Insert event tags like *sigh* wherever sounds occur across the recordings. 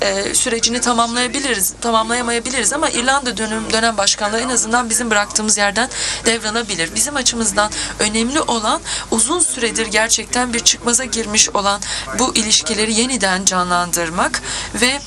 e, sürecini tamamlayabiliriz, tamamlayamayabiliriz ama İrlanda dönem, dönem başkanlığı en azından bizim bıraktığımız yerden devralabilir. Bizim açımızdan önemli olan uzun süredir gerçekten bir çıkmaza girmiş olan bu ilişkileri yeniden canlandırmak ve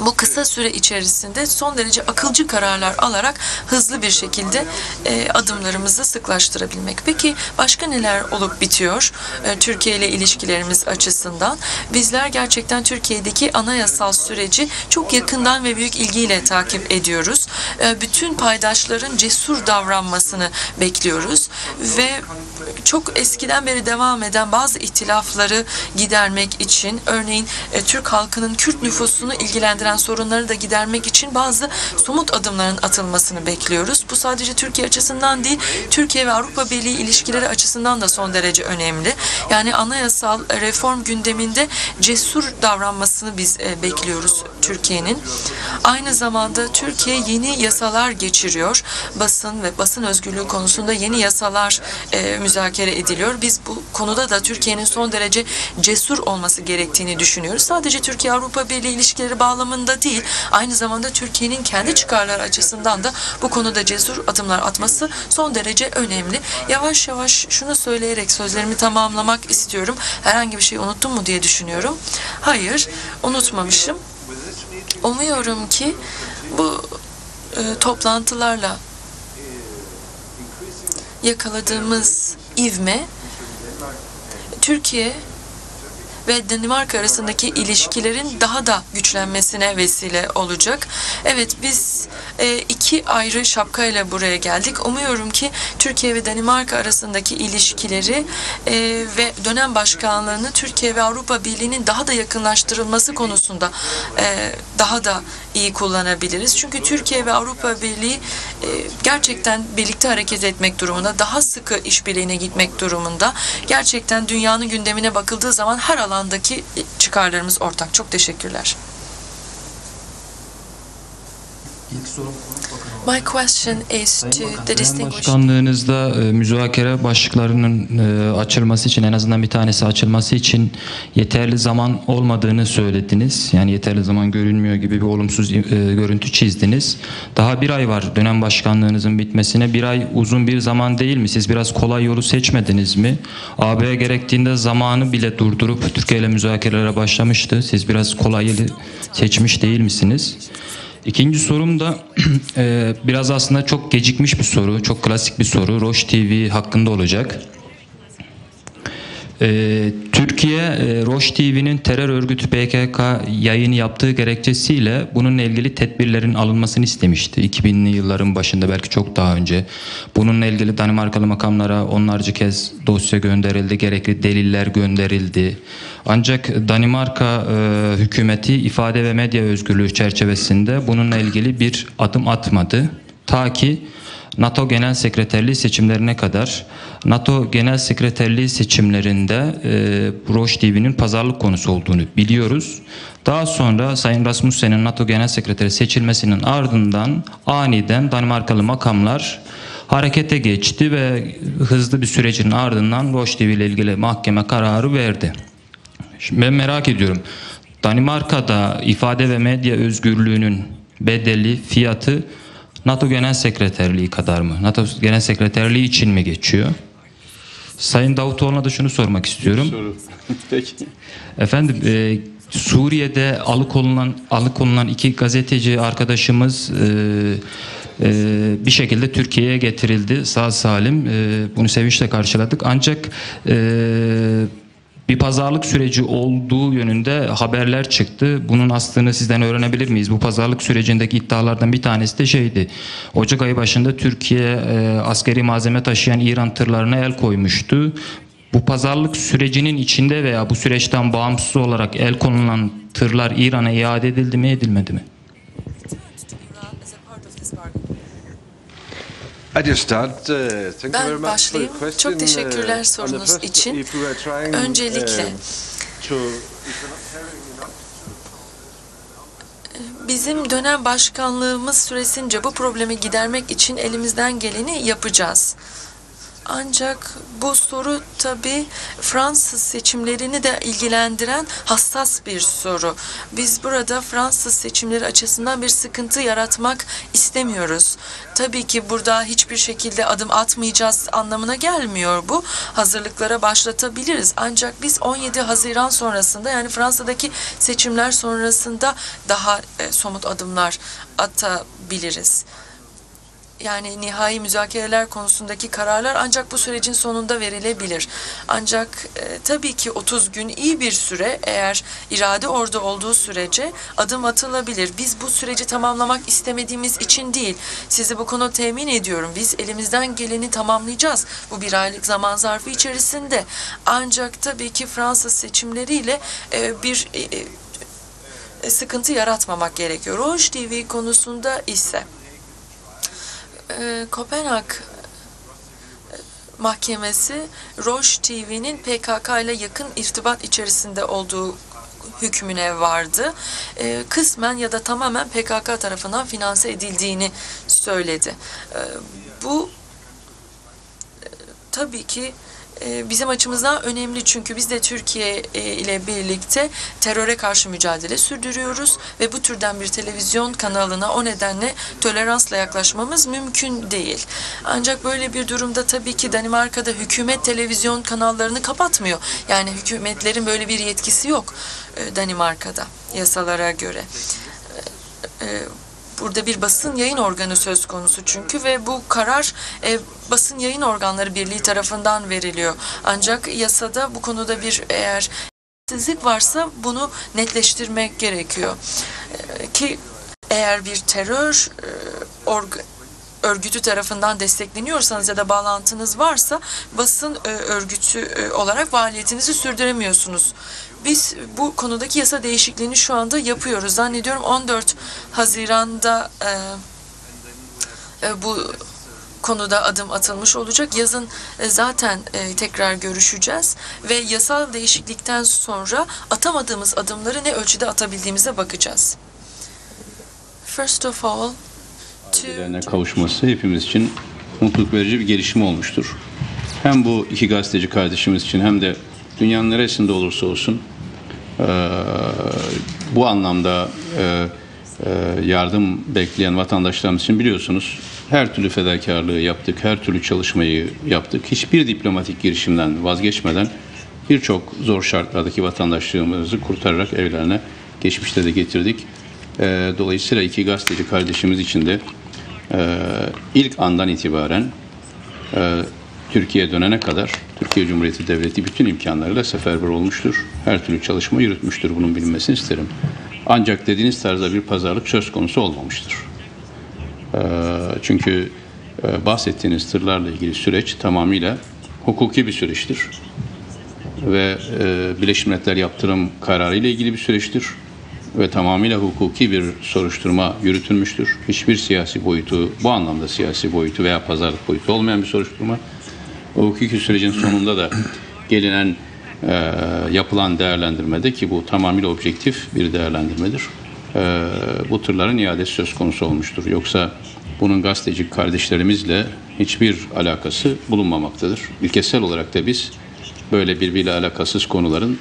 bu kısa süre içerisinde son derece akılcı kararlar alarak hızlı bir şekilde e, adımlarımızı sıklaştırabilmek. Peki başka neler olup bitiyor e, Türkiye ile ilişkilerimiz açısından? Bizler gerçekten Türkiye'deki anayasal süreci çok yakından ve büyük ilgiyle takip ediyoruz. E, bütün paydaşların cesur davranmasını bekliyoruz ve çok eskiden beri devam eden bazı ihtilafları gidermek için örneğin e, Türk halkının Kürt nüfusunu ilgilendiren sorunları da gidermek için bazı somut adımların atılmasını bekliyoruz. Bu sadece Türkiye açısından değil, Türkiye ve Avrupa Birliği ilişkileri açısından da son derece önemli. Yani anayasal reform gündeminde cesur davranmasını biz e, bekliyoruz Türkiye'nin. Aynı zamanda Türkiye yeni yasalar geçiriyor. Basın ve basın özgürlüğü konusunda yeni yasalar e, müzakere ediliyor. Biz bu konuda da Türkiye'nin son derece cesur olması gerektiğini düşünüyoruz. Sadece Türkiye-Avrupa Birliği ilişkileri bağlamında değil, aynı zamanda Türkiye'nin kendi çıkarları açısından da bu konuda cesur adımlar atması son derece önemli. Yavaş yavaş şunu söyleyerek sözlerimi tamamlamak istiyorum. Herhangi bir şey unuttum mu diye düşünüyorum. Hayır, unutmamışım. Umuyorum ki bu e, toplantılarla yakaladığımız ivme Türkiye ve Danimarka arasındaki ilişkilerin daha da güçlenmesine vesile olacak. Evet biz e, iki ayrı şapkayla buraya geldik. Umuyorum ki Türkiye ve Danimarka arasındaki ilişkileri e, ve dönem başkanlığını Türkiye ve Avrupa Birliği'nin daha da yakınlaştırılması konusunda e, daha da iyi kullanabiliriz. Çünkü Türkiye ve Avrupa Birliği e, gerçekten birlikte hareket etmek durumunda, daha sıkı işbirliğine gitmek durumunda. Gerçekten dünyanın gündemine bakıldığı zaman her alandaki çıkarlarımız ortak. Çok teşekkürler. İlk sorum My question is to the distinguished Başkanlığınızda e, müzakere başlıklarının e, açılması için en azından bir tanesi açılması için yeterli zaman olmadığını söylediniz. Yani yeterli zaman görünmüyor gibi bir olumsuz e, görüntü çizdiniz. Daha bir ay var dönem başkanlığınızın bitmesine. Bir ay uzun bir zaman değil mi? Siz biraz kolay yolu seçmediniz mi? AB'ye gerektiğinde zamanı bile durdurup Türkiye ile müzakerelere başlamıştı. Siz biraz kolay yolu seçmiş değil misiniz? İkinci sorum da *clears throat* e, biraz aslında çok gecikmiş bir soru, çok klasik bir soru. Roche TV hakkında olacak. E, Türkiye, e, Roche TV'nin terör örgütü PKK yayını yaptığı gerekçesiyle bununla ilgili tedbirlerin alınmasını istemişti. 2000'li yılların başında belki çok daha önce. Bununla ilgili Danimarkalı makamlara onlarca kez dosya gönderildi, gerekli deliller gönderildi. Ancak Danimarka e, hükümeti ifade ve medya özgürlüğü çerçevesinde bununla ilgili bir adım atmadı. Ta ki NATO Genel Sekreterliği seçimlerine kadar NATO Genel Sekreterliği seçimlerinde e, TV'nin pazarlık konusu olduğunu biliyoruz. Daha sonra Sayın Rasmussen'in NATO Genel Sekreteri seçilmesinin ardından aniden Danimarkalı makamlar harekete geçti ve hızlı bir sürecin ardından TV ile ilgili mahkeme kararı verdi. Şimdi ben merak ediyorum. Danimarka'da ifade ve medya özgürlüğünün bedeli, fiyatı NATO Genel Sekreterliği kadar mı? NATO Genel Sekreterliği için mi geçiyor? Sayın Davutoğlu'na da şunu sormak istiyorum. *laughs* Peki. Efendim e, Suriye'de alıkonulan alıkonulan iki gazeteci arkadaşımız e, e, bir şekilde Türkiye'ye getirildi sağ salim. E, bunu sevinçle karşıladık. Ancak e, bir pazarlık süreci olduğu yönünde haberler çıktı. Bunun aslını sizden öğrenebilir miyiz? Bu pazarlık sürecindeki iddialardan bir tanesi de şeydi. Ocak ayı başında Türkiye e, askeri malzeme taşıyan İran tırlarına el koymuştu. Bu pazarlık sürecinin içinde veya bu süreçten bağımsız olarak el konulan tırlar İran'a iade edildi mi edilmedi mi? Ben much for başlayayım. Çok teşekkürler Uh, the sorunuz için. Öncelikle um, Bizim dönem başkanlığımız süresince bu problemi gidermek için elimizden geleni yapacağız. Ancak bu soru tabii Fransız seçimlerini de ilgilendiren hassas bir soru. Biz burada Fransız seçimleri açısından bir sıkıntı yaratmak istemiyoruz. Tabii ki burada hiçbir şekilde adım atmayacağız anlamına gelmiyor bu. Hazırlıklara başlatabiliriz. Ancak biz 17 Haziran sonrasında yani Fransa'daki seçimler sonrasında daha e, somut adımlar atabiliriz. Yani nihai müzakereler konusundaki kararlar ancak bu sürecin sonunda verilebilir. Ancak e, tabii ki 30 gün iyi bir süre eğer irade orada olduğu sürece adım atılabilir. Biz bu süreci tamamlamak istemediğimiz için değil. Sizi bu konu temin ediyorum. Biz elimizden geleni tamamlayacağız. Bu bir aylık zaman zarfı içerisinde. Ancak tabii ki Fransız seçimleriyle e, bir e, e, sıkıntı yaratmamak gerekiyor. Rouge TV konusunda ise e, Kopenhag Mahkemesi Roche TV'nin PKK ile yakın irtibat içerisinde olduğu hükmüne vardı. E, kısmen ya da tamamen PKK tarafından finanse edildiğini söyledi. E, bu e, tabii ki bizim açımızdan önemli çünkü biz de Türkiye e, ile birlikte teröre karşı mücadele sürdürüyoruz ve bu türden bir televizyon kanalına o nedenle toleransla yaklaşmamız mümkün değil. Ancak böyle bir durumda tabii ki Danimarka'da hükümet televizyon kanallarını kapatmıyor. Yani hükümetlerin böyle bir yetkisi yok e, Danimarka'da yasalara göre. Burada bir basın yayın organı söz konusu çünkü ve bu karar e, basın yayın organları birliği tarafından veriliyor. Ancak yasada bu konuda bir eğer sizlik varsa bunu netleştirmek gerekiyor. E, ki eğer bir terör e, org örgütü tarafından destekleniyorsanız ya da bağlantınız varsa basın e, örgütü e, olarak faaliyetinizi sürdüremiyorsunuz. Biz bu konudaki yasa değişikliğini şu anda yapıyoruz. Zannediyorum 14 Haziran'da e, bu konuda adım atılmış olacak. Yazın zaten tekrar görüşeceğiz ve yasal değişiklikten sonra atamadığımız adımları ne ölçüde atabildiğimize bakacağız. First of all, to Ailelerine kavuşması hepimiz için mutluluk verici bir gelişme olmuştur. Hem bu iki gazeteci kardeşimiz için hem de dünyanın neresinde olursa olsun bu anlamda yardım bekleyen vatandaşlarımız için biliyorsunuz her türlü fedakarlığı yaptık, her türlü çalışmayı yaptık. Hiçbir diplomatik girişimden vazgeçmeden birçok zor şartlardaki vatandaşlığımızı kurtararak evlerine geçmişte de getirdik. Dolayısıyla iki gazeteci kardeşimiz için de ilk andan itibaren eee, Türkiye'ye dönene kadar Türkiye Cumhuriyeti Devleti bütün imkanlarıyla seferber olmuştur. Her türlü çalışma yürütmüştür. Bunun bilinmesini isterim. Ancak dediğiniz tarzda bir pazarlık söz konusu olmamıştır. Eee, Çünkü eee, bahsettiğiniz tırlarla ilgili süreç tamamıyla hukuki bir süreçtir ve e, Birleşmiş Milletler yaptırım kararı ile ilgili bir süreçtir ve tamamıyla hukuki bir soruşturma yürütülmüştür. Hiçbir siyasi boyutu, bu anlamda siyasi boyutu veya pazarlık boyutu olmayan bir soruşturma. O hukuki sürecin sonunda da gelinen e, yapılan değerlendirmede ki bu tamamıyla objektif bir değerlendirmedir. E, bu tırların iadesi söz konusu olmuştur. Yoksa bunun gazeteci kardeşlerimizle hiçbir alakası bulunmamaktadır. İlkesel olarak da biz böyle birbiriyle alakasız konuların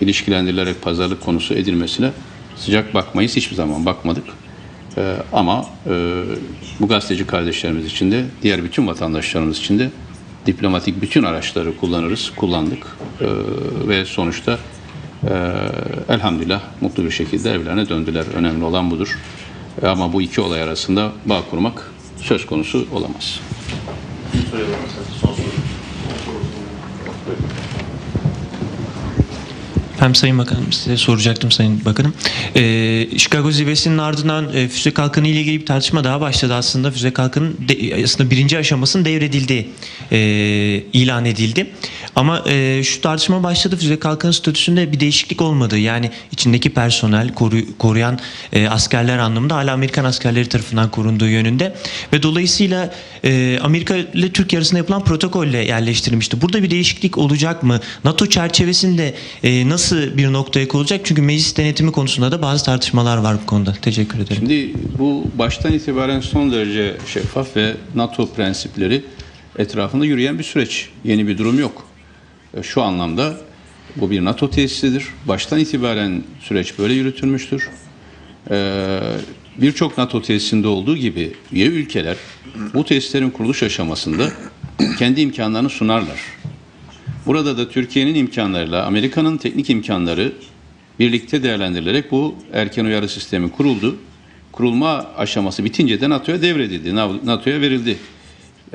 ilişkilendirilerek pazarlık konusu edilmesine sıcak bakmayız. Hiçbir zaman bakmadık. Ee, ama e, bu gazeteci kardeşlerimiz için de diğer bütün vatandaşlarımız için de diplomatik bütün araçları kullanırız, kullandık Ee, ve sonuçta e, elhamdülillah mutlu bir şekilde evlerine döndüler. Önemli olan budur. E, ama bu iki olay arasında bağ kurmak söz konusu olamaz. Hem Sayın Bakanım size soracaktım Sayın Bakanım. Ee, Chicago zirvesinin ardından e, füze kalkanı ile ilgili bir tartışma daha başladı aslında. Füze kalkanın de, aslında birinci aşamasının devredildiği e, ilan edildi. Ama e, şu tartışma başladı füze kalkanı statüsünde bir değişiklik olmadı. Yani içindeki personel koru, koruyan e, askerler anlamında hala Amerikan askerleri tarafından korunduğu yönünde. Ve dolayısıyla e, Amerika ile Türkiye arasında yapılan protokolle yerleştirilmişti. Burada bir değişiklik olacak mı? NATO çerçevesinde e, nasıl bir noktaya konulacak? Çünkü meclis denetimi konusunda da bazı tartışmalar var bu konuda. Teşekkür ederim. Şimdi bu baştan itibaren son derece şeffaf ve NATO prensipleri etrafında yürüyen bir süreç. Yeni bir durum yok. E, Şu anlamda bu bir NATO tesisidir. Baştan itibaren süreç böyle yürütülmüştür. Ee, Birçok NATO tesisinde olduğu gibi üye ülkeler bu tesislerin kuruluş aşamasında kendi imkanlarını sunarlar. Burada da Türkiye'nin imkanlarıyla Amerika'nın teknik imkanları birlikte değerlendirilerek bu erken uyarı sistemi kuruldu. Kurulma aşaması bitince de NATO'ya devredildi, NATO'ya verildi.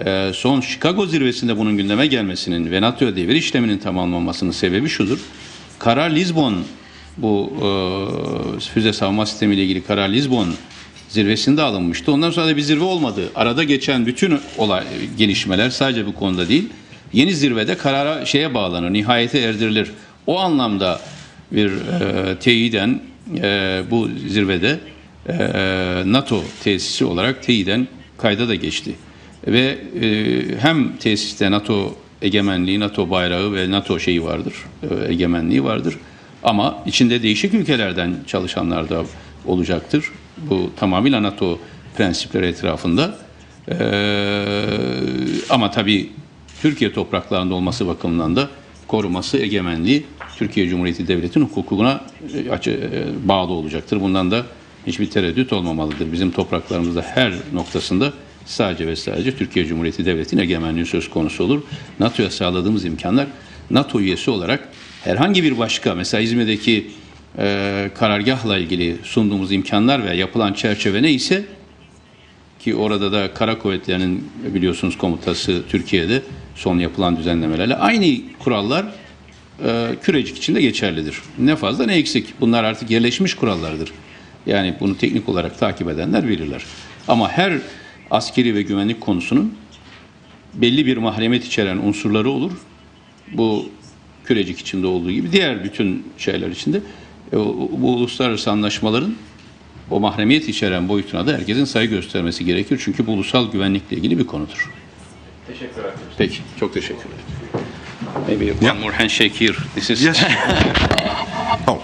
Ee, son Chicago zirvesinde bunun gündeme gelmesinin ve NATO'ya devir işleminin tamamlanmasının sebebi şudur. Karar Lisbon bu e, füze savunma sistemi ile ilgili karar Lisbon zirvesinde alınmıştı. Ondan sonra da bir zirve olmadı. Arada geçen bütün olay gelişmeler sadece bu konuda değil. Yeni zirvede karara şeye bağlanır, nihayete erdirilir. O anlamda bir e, teyiden e, bu zirvede e, NATO tesisi olarak teyiden kayda da geçti. Ve e, hem tesiste NATO egemenliği, NATO bayrağı ve NATO şeyi vardır, e, egemenliği vardır. Ama içinde değişik ülkelerden çalışanlar da olacaktır. Bu tamamıyla NATO prensipleri etrafında. E, ama tabii Türkiye topraklarında olması bakımından da koruması, egemenliği Türkiye Cumhuriyeti Devleti'nin hukukuna e, e, bağlı olacaktır. Bundan da hiçbir tereddüt olmamalıdır. Bizim topraklarımızda her noktasında sadece ve sadece Türkiye Cumhuriyeti Devleti'nin egemenliği söz konusu olur. NATO'ya sağladığımız imkanlar NATO üyesi olarak herhangi bir başka mesela İzmir'deki e, karargahla ilgili sunduğumuz imkanlar ve yapılan çerçeve neyse ki orada da Kara Kuvvetleri'nin biliyorsunuz komutası Türkiye'de son yapılan düzenlemelerle aynı kurallar e, kürecik için de geçerlidir. Ne fazla ne eksik. Bunlar artık yerleşmiş kurallardır. Yani bunu teknik olarak takip edenler bilirler. Ama her askeri ve güvenlik konusunun belli bir mahremiyet içeren unsurları olur. Bu kürecik içinde olduğu gibi diğer bütün şeyler içinde e, o- bu uluslararası anlaşmaların o mahremiyet içeren boyutuna da herkesin saygı göstermesi gerekir. Çünkü bu ulusal güvenlikle ilgili bir konudur. Teşekkür ederim. Peki, çok teşekkürler. Maybe one more handshake here. This is Yes. *laughs* oh,